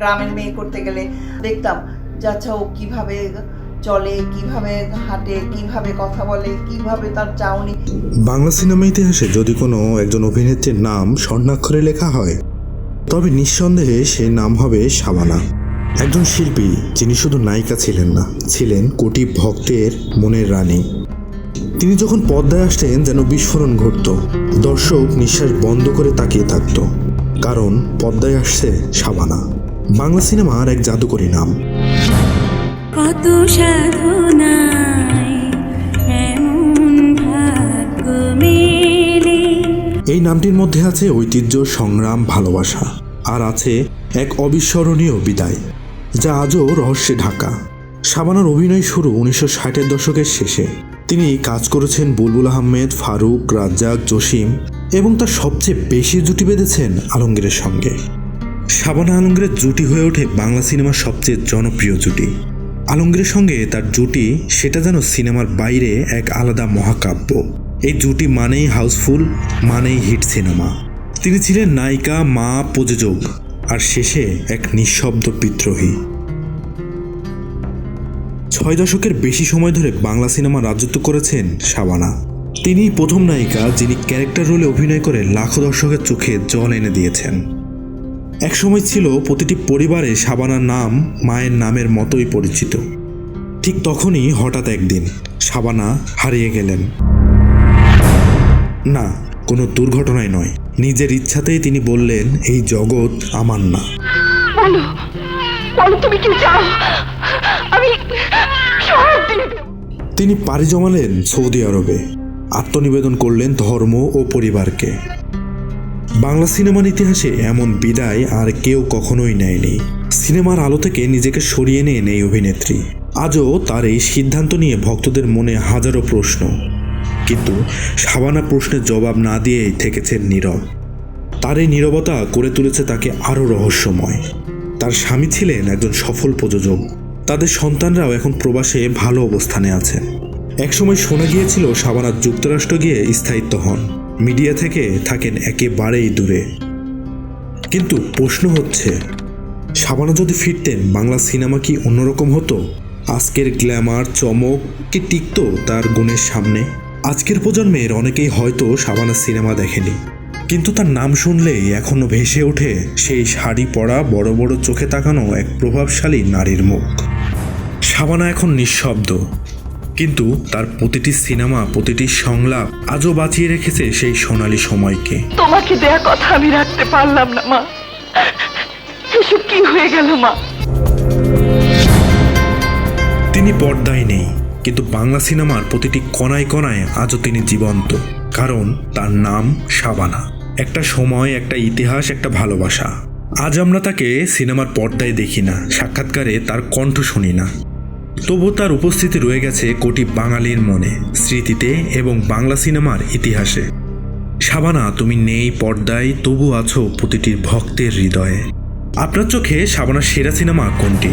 গ্রামের মেয়ে করতে গেলে দেখতাম যে আচ্ছা ও কীভাবে চলে, কীভাবে হাঁটে, কীভাবে কথা বলে, কীভাবে তার চাউনি। বাংলা সিনেমা ইতিহাসে যদি কোনো একজন অভিনেত্রীর নাম স্বর্ণাক্ষরে লেখা হয়, তবে নিঃসন্দেহে সে নাম হবে শাবানা। একজন শিল্পী যিনি শুধু নায়িকা ছিলেন না, ছিলেন কোটি ভক্তের মনের রানী। তিনি যখন পর্দায় আসতেন, যেন বিস্ফোরণ ঘটত, দর্শক নিঃশ্বাস বন্ধ করে তাকিয়ে থাকত, কারণ পর্দায় আসছে শাবানা। বাংলা সিনেমার এক জাদুকরী নাম। কত এই নামটির মধ্যে আছে ঐতিহ্য সংগ্রাম ভালোবাসা আর আছে এক অবিস্মরণীয় বিদায় যা আজও রহস্যে ঢাকা। শাবানার অভিনয় শুরু উনিশশো ষাটের দশকের শেষে। তিনি কাজ করেছেন বুলবুল আহমেদ ফারুক রাজ্জাক জসিম এবং তার সবচেয়ে বেশি জুটি বেঁধেছেন আলমগীরের সঙ্গে। শাবানা আলমগীরের জুটি হয়ে ওঠে বাংলা সিনেমার সবচেয়ে জনপ্রিয় জুটি। আলমগীরের সঙ্গে তার জুটি, সেটা যেন সিনেমার বাইরে এক আলাদা মহাকাব্য। এই জুটি মানেই হাউসফুল, মানেই হিট সিনেমা। তিনি ছিলেন নায়িকা, মা, প্রযোজক, আর শেষে এক নিঃশব্দ বিদ্রোহী। ছয় দশকের বেশি সময় ধরে বাংলা সিনেমা রাজত্ব করেছেন শাবানা। তিনিই প্রথম নায়িকা যিনি ক্যারেক্টার রোলে অভিনয় করে লাখো দর্শকের চোখে জল এনে দিয়েছেন। একসময় ছিল প্রতিটি পরিবারে শাবানার নাম মায়ের নামের মতোই পরিচিত। ঠিক তখনই হঠাৎ একদিন শাবানা হারিয়ে গেলেন। না কোনো দুর্ঘটনায় নয়। নিজের ইচ্ছাতেই তিনি বললেন এই জগৎ আমার না। তুমি কি চাও? আমি তিনি পাড়ি জমালেন সৌদি আরবে। আত্মনিবেদন করলেন ধর্ম ও পরিবারকে। বাংলা সিনেমার ইতিহাসে এমন বিদায় আর কেউ কখনোই নেয়নি। সিনেমার আলো থেকে নিজেকে সরিয়ে নিয়ে এই অভিনেত্রী। আজও তার এই সিদ্ধান্ত নিয়ে ভক্তদের মনে হাজারো প্রশ্ন। কিন্তু সাবানা প্রশ্নের জবাব না দিয়েই থেকেছেন নীরব। তার এই নীরবতা করে তুলেছে তাকে আরও রহস্যময়। তার স্বামী ছিলেন একজন সফল প্রযোজক। তাদের সন্তানরাও এখন প্রবাসে ভালো অবস্থানে আছেন। একসময় শোনা গিয়েছিল সাবানা যুক্তরাষ্ট্র গিয়ে স্থায়িত্ব হন। মিডিয়া থেকে থাকেন একেবারেই দূরে। কিন্তু প্রশ্ন হচ্ছে, সাবানা যদি ফিরতেন, বাংলা সিনেমা কি অন্যরকম হতো? আজকের গ্ল্যামার, চমক কি টিকতো তার গুণের সামনে? আজকের প্রজন্মের অনেকেই হয়তো সাবানা সিনেমা দেখেনি, কিন্তু তার নাম শুনলেই এখনও ভেসে ওঠে সেই শাড়ি পরা, বড় বড় চোখে তাকানো এক প্রভাবশালী নারীর মুখ। সাবানা এখন নিঃশব্দ কিন্তু তার প্রতিটি সিনেমা প্রতিটি সংলাপ আজও বাঁচিয়ে রেখেছে সেই সোনালী সময়কে। তোমাকে দেয়া কথা আমি রাখতে পারলাম না মা। এসব কি হয়ে গেল মা? তিনি পর্দায় নেই কিন্তু বাংলা সিনেমার প্রতিটি কণায় কণায় আজও তিনি জীবন্ত। কারণ তার নাম শাবানা। একটা সময় একটা ইতিহাস একটা ভালোবাসা। আজ আমরা তাকে সিনেমার পর্দায় দেখি না সাক্ষাৎকারে তার কণ্ঠ শুনি না। তবু তার উপস্থিতি রয়ে গেছে কোটি বাঙালির মনে, স্মৃতিতে এবং বাংলা সিনেমার ইতিহাসে। সাবানা তুমি নেই পর্দায়, তবু আছো প্রতিটির ভক্তের হৃদয়ে। আপনার চোখে শাবানার সেরা সিনেমা কোনটি?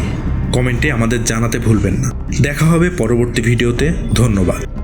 কমেন্টে আমাদের জানাতে ভুলবেন না। দেখা হবে পরবর্তী ভিডিওতে। ধন্যবাদ।